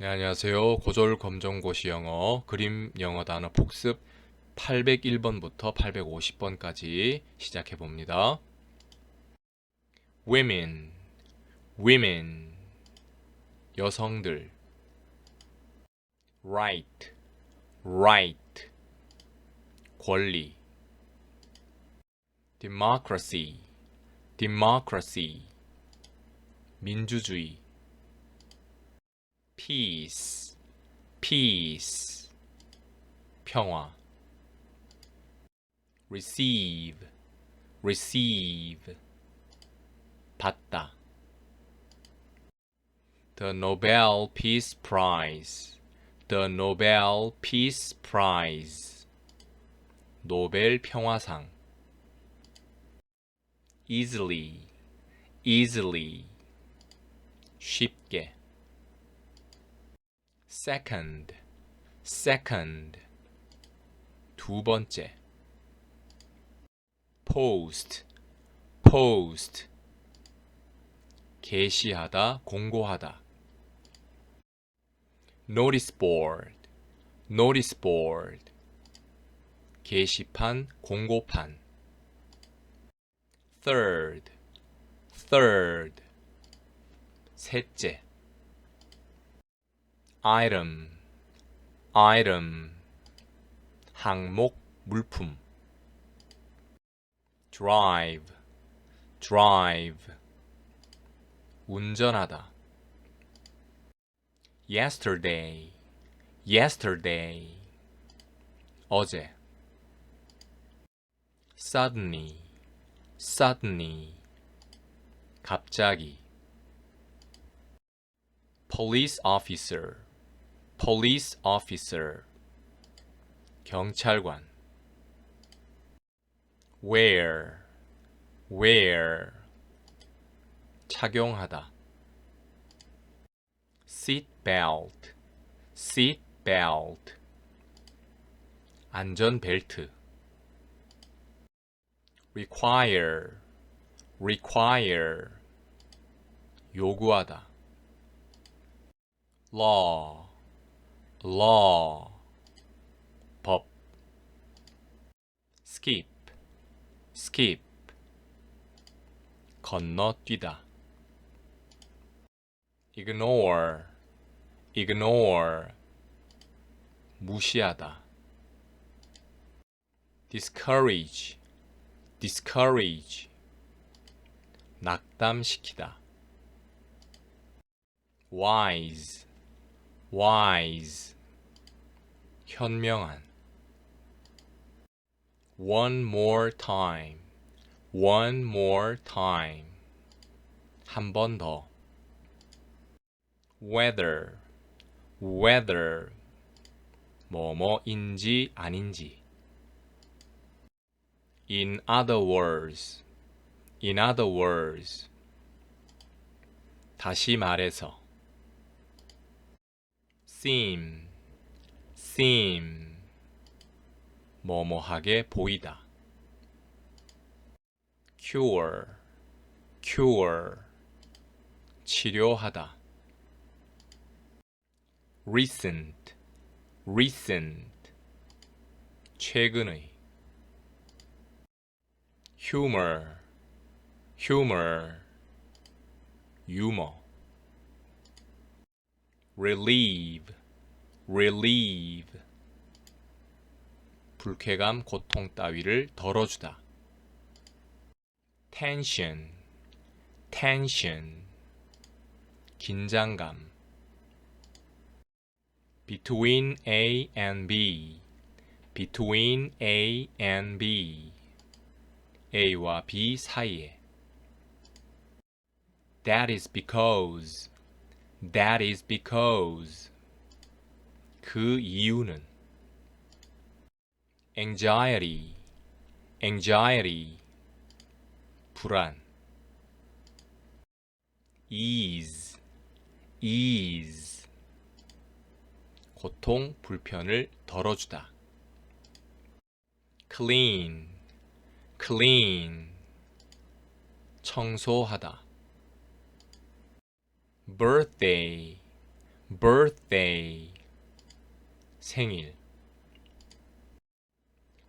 네, 안녕하세요. 고졸 검정고시 영어 그림 영어 단어 복습 801번부터 850번까지 시작해 봅니다. women, women, 여성들. right, right, 권리. democracy, democracy, 민주주의. peace, peace, 평화. receive, receive, 받다. The Nobel Peace Prize, the Nobel Peace Prize, 노벨 평화상. easily, easily, 쉽게. Second, second, 두 번째. post, post, 게시하다, 공고하다. notice board, notice board, 게시판, 공고판. third, third, 셋째. Item, item, 항목, 물품. drive, drive, 운전하다. yesterday, yesterday, 어제. suddenly, suddenly, 갑자기. police officer, police officer, 경찰관. wear, wear, 착용하다. seat belt, seat belt, 안전벨트. require, require, 요구하다. law, law, 법. skip, skip, 건너뛰다. ignore, ignore, 무시하다. discourage, discourage, 낙담시키다. wise, wise, 현명한. one more time, one more time, 한 번 더. whether, whether, 뭐뭐인지 아닌지. in other words, in other words, 다시 말해서. seem, seem, 뭐뭐하게 보이다. cure, cure, 치료하다. recent, recent, 최근의. humor, humor, 유머. relieve, relieve, 불쾌감, 고통 따위를 덜어주다. tension, tension, 긴장감. between A and B, between A and B, A와 B 사이에. That is because, that is because, 그 이유는 anxiety, anxiety, 불안 ease, ease, 고통, 불편을 덜어주다 clean, clean, 청소하다 birthday, birthday 생일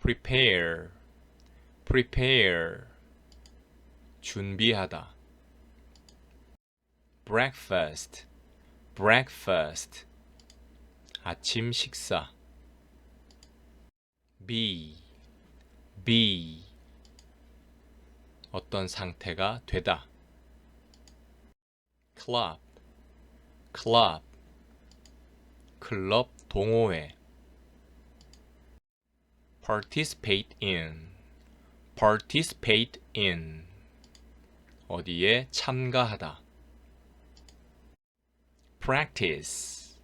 prepare prepare 준비하다 breakfast breakfast 아침 식사 be be 어떤 상태가 되다 club club 클럽 동호회 participate in participate in 어디에 참가하다 practice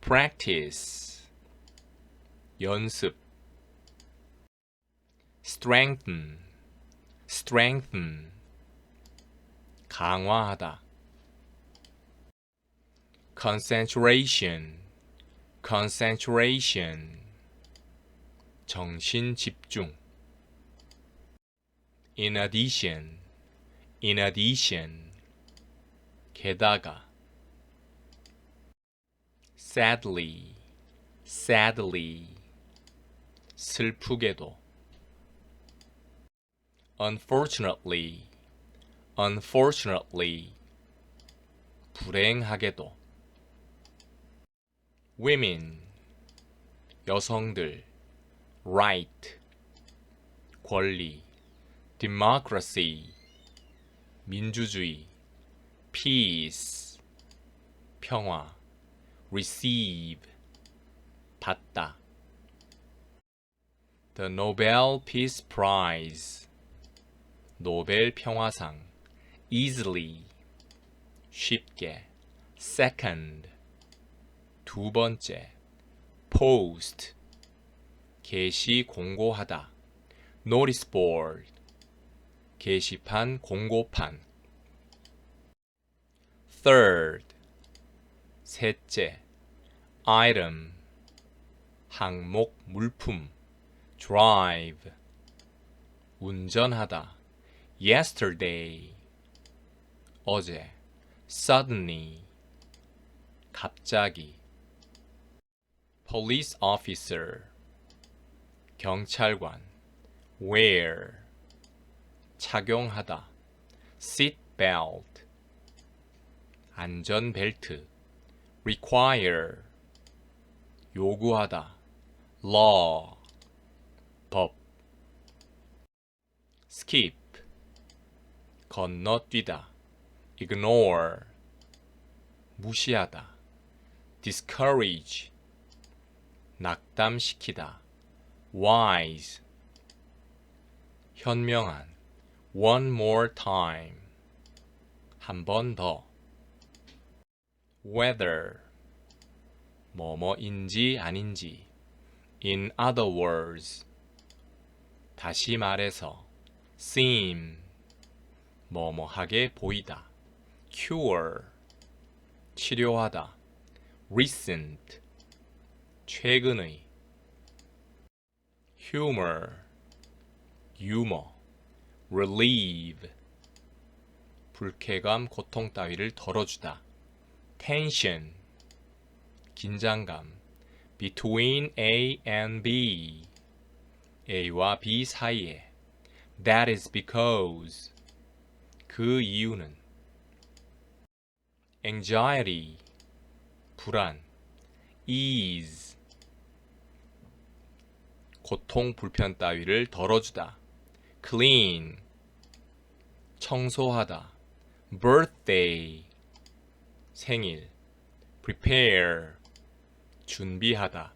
practice 연습 strengthen strengthen 강화하다 concentration concentration 정신 집중 in addition in addition 게다가 sadly sadly 슬프게도 unfortunately unfortunately 불행하게도 women 여성들 right 권리 democracy 민주주의 peace 평화 receive 받다 The Nobel Peace Prize 노벨 평화상 easily 쉽게 second 두 번째 post 게시 공고하다 notice board 게시판 공고판 third 셋째 item 항목 물품 drive 운전하다 yesterday 어제 suddenly 갑자기 police officer 경찰관 wear 착용하다 seat belt 안전벨트 require 요구하다 law 법 skip 건너뛰다 ignore 무시하다 discourage 낙담시키다 wise 현명한 one more time 한 번 더 whether 뭐뭐인지 아닌지 in other words 다시 말해서 seem 뭐뭐하게 보이다 cure 치료하다 recent 최근의 humor 유머 relieve 불쾌감, 고통 따위를 덜어주다 tension 긴장감 between A and B A와 B 사이에 That is because 그 이유는 anxiety 불안 ease 고통 불편 따위를 덜어주다 clean 청소하다 birthday 생일 prepare 준비하다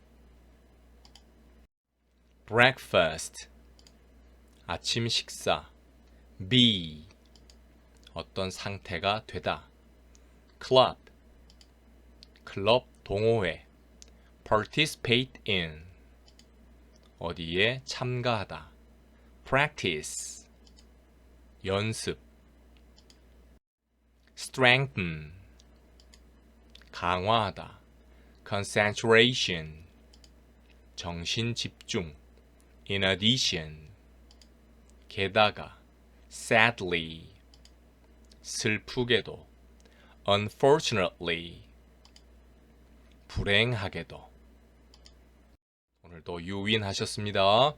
breakfast 아침 식사 be 어떤 상태가 되다 club 클럽 동호회 participate in 어디에 참가하다 practice 연습 strengthen 강화하다 concentration 정신 집중 in addition 게다가 sadly 슬프게도 unfortunately 불행하게도 오늘도 유윈하셨습니다.